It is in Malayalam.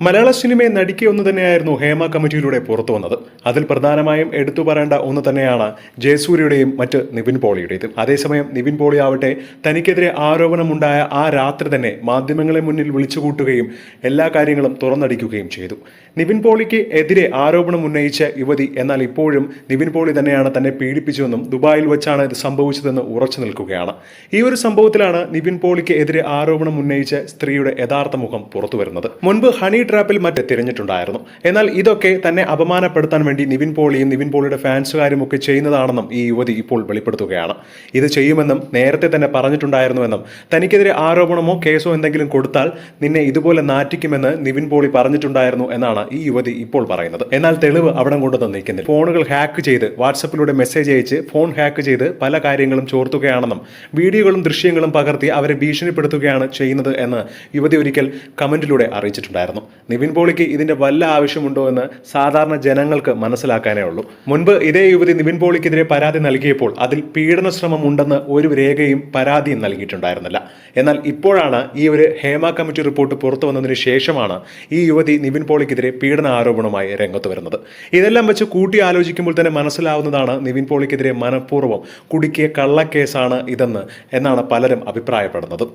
മലയാള സിനിമയെ നടിക്കുക ഒന്ന് തന്നെയായിരുന്നു ഹേമ കമ്മിറ്റിയിലൂടെ പുറത്തു വന്നത്. അതിൽ പ്രധാനമായും എടുത്തു പറയേണ്ട ഒന്ന് തന്നെയാണ് ജയസൂര്യയുടെയും മറ്റ് നിവിൻ പോളിയുടേതും. അതേസമയം നിവിൻ പോളി ആവട്ടെ തനിക്കെതിരെ ആരോപണമുണ്ടായ ആ രാത്രി തന്നെ മാധ്യമങ്ങളെ മുന്നിൽ വിളിച്ചുകൂട്ടുകയും എല്ലാ കാര്യങ്ങളും തുറന്നടിക്കുകയും ചെയ്തു. നിവിൻ പോളിക്ക് എതിരെ ആരോപണം ഉന്നയിച്ച യുവതി എന്നാൽ ഇപ്പോഴും നിവിൻ പോളി തന്നെയാണ് തന്നെ പീഡിപ്പിച്ചതെന്നും ദുബായിൽ വെച്ചാണ് ഇത് സംഭവിച്ചതെന്ന് ഉറച്ചു നിൽക്കുകയാണ്. ഈ ഒരു സംഭവത്തിലാണ് നിവിൻ പോളിക്ക് എതിരെ ആരോപണം ഉന്നയിച്ച സ്ത്രീയുടെ യഥാർത്ഥ മുഖം പുറത്തുവരുന്നത്. മുൻപ് ഹണി ട്രാപ്പിൽ മറ്റ് തിരഞ്ഞിട്ടുണ്ടായിരുന്നു. എന്നാൽ ഇതൊക്കെ തന്നെ അപമാനപ്പെടുത്താൻ വേണ്ടി നിവിൻ പോളിയും നിവിൻ പോളിയുടെ ഫാൻസുകാരും ഒക്കെ ചെയ്യുന്നതാണെന്നും ഈ യുവതി ഇപ്പോൾ വെളിപ്പെടുത്തുകയാണ്. ഇത് ചെയ്യുമെന്നും നേരത്തെ തന്നെ പറഞ്ഞിട്ടുണ്ടായിരുന്നുവെന്നും തനിക്കെതിരെ ആരോപണമോ കേസോ എന്തെങ്കിലും കൊടുത്താൽ നിന്നെ ഇതുപോലെ നാറ്റിക്കുമെന്ന് നിവിൻ പോളി പറഞ്ഞിട്ടുണ്ടായിരുന്നു എന്നാണ് ഈ യുവതി ഇപ്പോൾ പറയുന്നത്. എന്നാൽ തെളിവ് അവിടെ കൊണ്ടൊന്നും നിൽക്കുന്നില്ല. ഫോണുകൾ ഹാക്ക് ചെയ്ത് വാട്സപ്പിലൂടെ മെസ്സേജ് അയച്ച് ഫോൺ ഹാക്ക് ചെയ്ത് പല കാര്യങ്ങളും ചോർത്തുകയാണെന്നും വീഡിയോകളും ദൃശ്യങ്ങളും പകർത്തി അവരെ ഭീഷണിപ്പെടുത്തുകയാണ് ചെയ്യുന്നത് എന്ന് യുവതി ഒരിക്കൽ കമന്റിലൂടെ അറിയിച്ചിട്ടുണ്ടായിരുന്നു. നിവിൻ പോളിക്ക് ഇതിന്റെ വല്ല ആവശ്യമുണ്ടോ എന്ന് സാധാരണ ജനങ്ങൾക്ക് മനസ്സിലാക്കാനേ ഉള്ളൂ. മുൻപ് ഇതേ യുവതി നിവിൻ പോളിക്കെതിരെ പരാതി നൽകിയപ്പോൾ അതിൽ പീഡന ശ്രമം ഉണ്ടെന്ന് ഒരു രേഖയും പരാതിയും നൽകിയിട്ടുണ്ടായിരുന്നില്ല. എന്നാൽ ഇപ്പോഴാണ് ഈ ഒരു ഹേമ കമ്മിറ്റി റിപ്പോർട്ട് പുറത്തു വന്നതിന് ശേഷമാണ് ഈ യുവതി നിവിൻ പോളിക്കെതിരെ പീഡന ആരോപണമായി രംഗത്ത് വരുന്നത്. ഇതെല്ലാം വെച്ച് കൂട്ടി ആലോചിക്കുമ്പോൾ തന്നെ മനസ്സിലാവുന്നതാണ് നിവിൻ പോളിക്കെതിരെ മനഃപൂർവം കുടുക്കിയ കള്ളക്കേസാണ് ഇതെന്ന് എന്നാണ് പലരും അഭിപ്രായപ്പെടുന്നത്.